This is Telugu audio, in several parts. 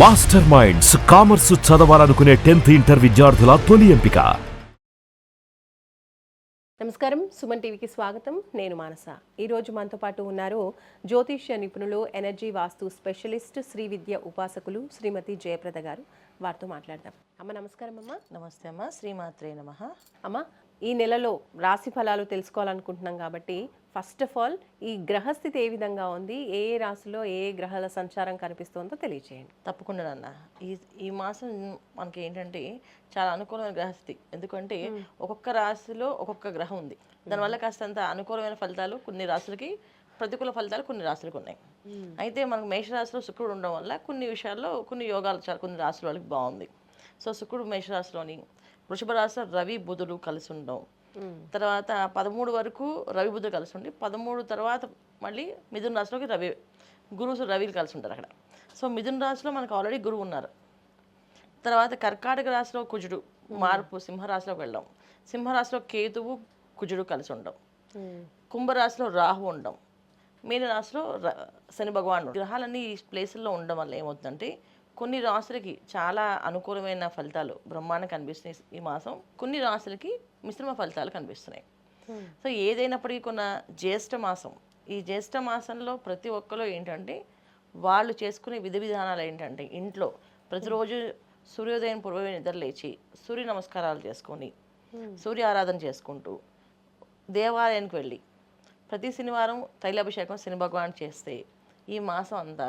మాస్టర్ మైండ్స్ కామర్స్ చదవాలనుకునే టెన్త్ ఇంటర్ విద్యార్థుల తొలి ఎంపిక. నమస్కారం సుమన్ టీవీకి స్వాగతం. నేను మానస. ఈరోజు మనతో పాటు ఉన్నారు జ్యోతిష్య నిపుణులు ఎనర్జీ వాస్తు స్పెషలిస్ట్ శ్రీ విద్య ఉపాసకులు శ్రీమతి జయప్రద గారు. వారితో మాట్లాడదాం. అమ్మ నమస్కారం అమ్మ. నమస్తే అమ్మ. శ్రీమాత్రే నమ. అమ్మ ఈ నెలలో రాశి ఫలాలు తెలుసుకోవాలనుకుంటున్నాం కాబట్టి ఫస్ట్ ఆఫ్ ఆల్ ఈ గ్రహస్థితి ఏ విధంగా ఉంది ఏ ఏ రాశిలో ఏ ఏ గ్రహాల సంచారం కనిపిస్తుందో తెలియచేయండి. తప్పకుండా నాన్న. ఈ ఈ మాసం మనకి ఏంటంటే చాలా అనుకూలమైన గ్రహస్థితి. ఎందుకంటే ఒక్కొక్క రాశిలో ఒక్కొక్క గ్రహం ఉంది. దానివల్ల కాస్తంత అనుకూలమైన ఫలితాలు కొన్ని రాశులకి ప్రతికూల ఫలితాలు కొన్ని రాశులకు ఉన్నాయి. అయితే మనకు మేషరాశిలో శుక్రుడు ఉండడం వల్ల కొన్ని విషయాల్లో కొన్ని యోగాలు చాలా కొన్ని రాశుల వాళ్ళకి బాగుంది. సో శుక్రుడు మేషరాశిలోని వృషభ రాశిలో రవి బుధుడు కలిసి ఉండడం తర్వాత పదమూడు వరకు రవి బుధుడు కలిసి ఉండి పదమూడు తర్వాత మళ్ళీ మిథున రాశిలోకి రవి గురువు రవిలు కలిసి ఉంటారు అక్కడ. సో మిథున రాశిలో మనకు ఆల్రెడీ గురువు ఉన్నారు. తర్వాత కర్కాటక రాశిలో కుజుడు మార్పు సింహరాశిలోకి వెళ్ళడం. సింహరాశిలో కేతువు కుజుడు కలిసి ఉండడం కుంభరాశిలో రాహు ఉండడం మీన రాశిలో శని భగవానుడు. గ్రహాలన్నీ ఈ ప్లేసుల్లో ఉండడం వల్ల ఏమవుతుందంటే కొన్ని రాశులకి చాలా అనుకూలమైన ఫలితాలు బ్రహ్మాండం కనిపిస్తున్నాయి. ఈ మాసం కొన్ని రాశులకి మిశ్రమ ఫలితాలు కనిపిస్తున్నాయి. సో ఏదైనప్పటికీ కొన్న జ్యేష్ఠ మాసం ఈ జ్యేష్ఠ మాసంలో ప్రతి ఒక్కరు ఏంటంటే వాళ్ళు చేసుకునే విధి విధానాలు ఏంటంటే ఇంట్లో ప్రతిరోజు సూర్యోదయం పూర్వమే నిద్ర లేచి సూర్య నమస్కారాలు చేసుకొని సూర్య ఆరాధన చేసుకుంటూ దేవాలయానికి వెళ్ళి ప్రతి శనివారం తైలాభిషేకం శని భగవాన్ చేస్తే ఈ మాసం అంతా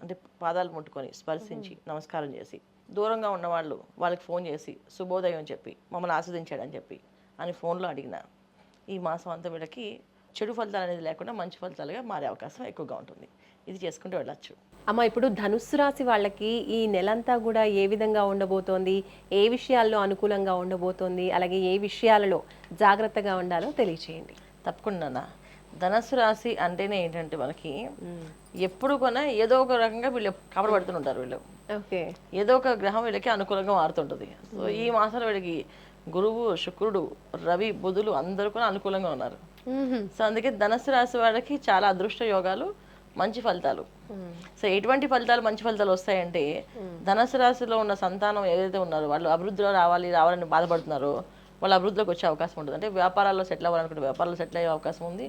అంటే పాదాలు ముట్టుకొని స్పర్శించి నమస్కారం చేసి దూరంగా ఉన్నవాళ్ళు వాళ్ళకి ఫోన్ చేసి శుభోదయం అని చెప్పి మమ్మల్ని ఆస్వాదించాడని చెప్పి అని ఫోన్లో అడిగిన ఈ మాసం అంతా వీళ్ళకి చెడు ఫలితాలు అనేది లేకుండా మంచి ఫలితాలుగా మారే అవకాశం ఎక్కువగా ఉంటుంది. ఇది చేసుకుంటూ వెళ్ళచ్చు. అమ్మ ఇప్పుడు ధనుస్సు రాశి వాళ్ళకి ఈ నెలంతా కూడా ఏ విధంగా ఉండబోతోంది? ఏ విషయాల్లో అనుకూలంగా ఉండబోతోంది? అలాగే ఏ విషయాలలో జాగ్రత్తగా ఉండాలో తెలియచేయండి. తప్పకుండా నాన్న. ధనస్సు రాశి అంటేనే ఏంటంటే మనకి ఎప్పుడు కొన ఏదో ఒక రకంగా వీళ్ళు కబడబడుతుంటారు వీళ్ళు. ఓకే. ఏదో ఒక గ్రహం వీళ్ళకి అనుకూలంగా మారుతుంటుంది. సో ఈ మాసంలో వీళ్ళకి గురువు శుక్రుడు రవి బుధులు అందరూ కూడా అనుకూలంగా ఉన్నారు. సో అందుకే ధనస్సు రాశి వాళ్ళకి చాలా అదృష్ట యోగాలు మంచి ఫలితాలు. సో ఎటువంటి ఫలితాలు మంచి ఫలితాలు వస్తాయంటే ధనస్సు రాశిలో ఉన్న సంతానం ఏదైతే ఉన్నారో వాళ్ళు అభివృద్ధిలో రావాలి రావాలని బాధపడుతున్నారో వాళ్ళు అభివృద్ధిలోకి వచ్చే అవకాశం ఉంటుంది. అంటే వ్యాపారాల్లో సెటిల్ అవ్వాలనుకుంటే వ్యాపారాల్లో సెటిల్ అయ్యే అవకాశం ఉంది.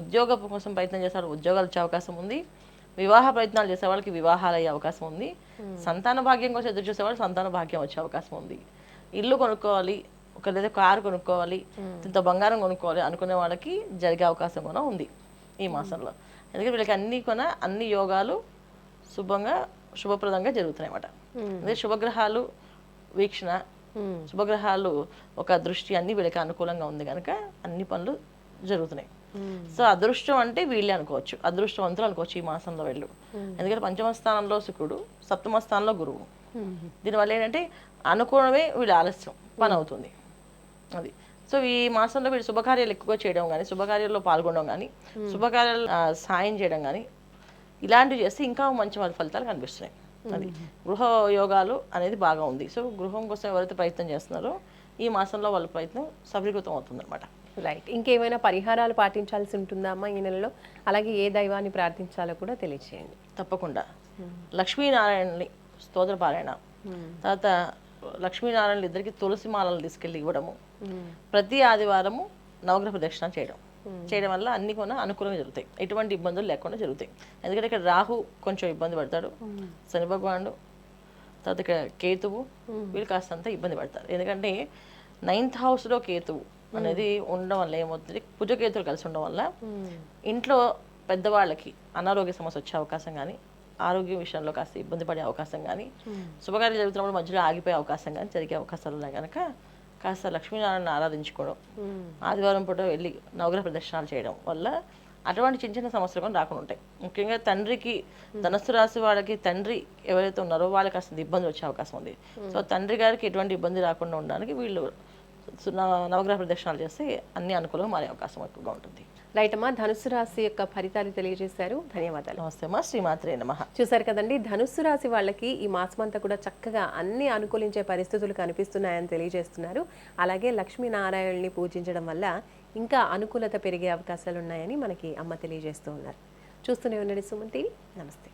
ఉద్యోగ కోసం ప్రయత్నం చేస్తారు ఉద్యోగాలు వచ్చే అవకాశం ఉంది. వివాహ ప్రయత్నాలు చేసే వాళ్ళకి వివాహాలు అయ్యే అవకాశం ఉంది. సంతాన భాగ్యం కోసం ఎదురు చూసే వాళ్ళు సంతాన భాగ్యం వచ్చే అవకాశం ఉంది. ఇల్లు కొనుక్కోవాలి ఒక లేదా కారు కొనుక్కోవాలి ఇంత బంగారం కొనుక్కోవాలి అనుకునే వాళ్ళకి జరిగే అవకాశం కూడా ఉంది ఈ మాసంలో. ఎందుకంటే వీళ్ళకి అన్ని కొన అన్ని యోగాలు శుభంగా శుభప్రదంగా జరుగుతున్నాయి అన్నమాట. అదే శుభగ్రహాలు వీక్షణ శుభగ్రహాలు ఒక దృష్టి అన్ని వీళ్ళకి అనుకూలంగా ఉంది కనుక అన్ని పనులు జరుగుతున్నాయి. సో అదృష్టం అంటే వీళ్ళే అనుకోవచ్చు. అదృష్టవంతులు అనుకోవచ్చు ఈ మాసంలో వెళ్ళు. ఎందుకంటే పంచమ స్థానంలో శుక్రుడు సప్తమ స్థానంలో గురువు. దీనివల్ల ఏంటంటే అనుకోవడమే వీళ్ళ ఆలస్యం పని అవుతుంది. అది. సో ఈ మాసంలో వీళ్ళు శుభకార్యాలు ఎక్కువగా చేయడం కానీ శుభకార్యాల్లో పాల్గొనడం కానీ శుభకార్యాలు సాయం చేయడం కానీ ఇలాంటివి చేస్తే ఇంకా మంచి ఫలి- ఫలితాలు కనిపిస్తున్నాయి. అది. గృహ యోగాలు అనేది బాగా ఉంది. సో గృహం కోసం ఎవరైతే ప్రయత్నం చేస్తున్నారో ఈ మాసంలో వాళ్ళ ప్రయత్నం సఫలీకృతం అవుతుంది అనమాట రైట్. ఇంకేమైనా పరిహారాలు పాటించాల్సి ఉంటుందా అమ్మా ఈ నెలలో? అలాగే ఏ దైవాన్ని ప్రార్థించాలో కూడా తెలియచేయండి. తప్పకుండా. లక్ష్మీనారాయణని స్తోత్ర పారాయణ. తర్వాత లక్ష్మీనారాయణ ఇద్దరికి తులసి మాలలు తీసుకెళ్ళి ఇవ్వడము. ప్రతి ఆదివారము నవగ్రహ ప్రదక్షిణ చేయడం. చేయడం వల్ల అన్ని కూడా అనుకూలంగా జరుగుతాయి. ఎటువంటి ఇబ్బందులు లేకుండా జరుగుతాయి. ఎందుకంటే ఇక్కడ రాహు కొంచెం ఇబ్బంది పడతాడు శని భగవానుడు తర్వాత ఇక్కడ కేతువు వీళ్ళు కాస్తంత ఇబ్బంది పడతారు. ఎందుకంటే నైన్త్ హౌస్లో కేతువు అనేది ఉండడం వల్ల ఏమవుతుంది? కుజకేతులు కలిసి ఉండడం వల్ల ఇంట్లో పెద్దవాళ్ళకి అనారోగ్య సమస్య వచ్చే అవకాశం కానీ ఆరోగ్య విషయంలో కాస్త ఇబ్బంది పడే అవకాశం కానీ శుభకార్యం జరుగుతున్నప్పుడు మధ్యలో ఆగిపోయే అవకాశం కానీ జరిగే అవకాశాలు ఉన్నాయి కనుక కాస్త లక్ష్మీనారాయణ ఆరాధించుకోవడం ఆదివారం పూట వెళ్ళి నవగ్రహ ప్రదర్శనాలు చేయడం వల్ల అటువంటి చిన్న చిన్న సమస్యలు కూడా రాకుండా ఉంటాయి. ముఖ్యంగా తండ్రికి ధనస్సు రాశి వాళ్ళకి తండ్రి ఎవరైతే ఉన్నారో వాళ్ళకి అసలు ఇబ్బంది వచ్చే అవకాశం ఉంది. సో తండ్రి గారికి ఎటువంటి ఇబ్బంది రాకుండా ఉండడానికి వీళ్ళు నవగ్రహ ప్రదక్షిణాలు చేస్తే అన్ని అనుకూలంగా మారే అవకాశం ఎక్కువగా ఉంటుంది. రైట్ అమ్మా ధనుస్సు రాశి యొక్క ఫలితాలు తెలియజేశారు. ధన్యవాదాలు. నమస్తే మా శ్రీమాత్రే నమః. చూసారు కదండి ధనుస్సు రాశి వాళ్ళకి ఈ మాసం అంతా కూడా చక్కగా అన్ని అనుకూలించే పరిస్థితులు కనిపిస్తున్నాయని తెలియజేస్తున్నారు. అలాగే లక్ష్మీనారాయణని పూజించడం వల్ల ఇంకా అనుకూలత పెరిగే అవకాశాలు ఉన్నాయని మనకి అమ్మ తెలియజేస్తూ ఉన్నారు. చూస్తూనే ఉండండి సుమన్ టీవీ. నమస్తే.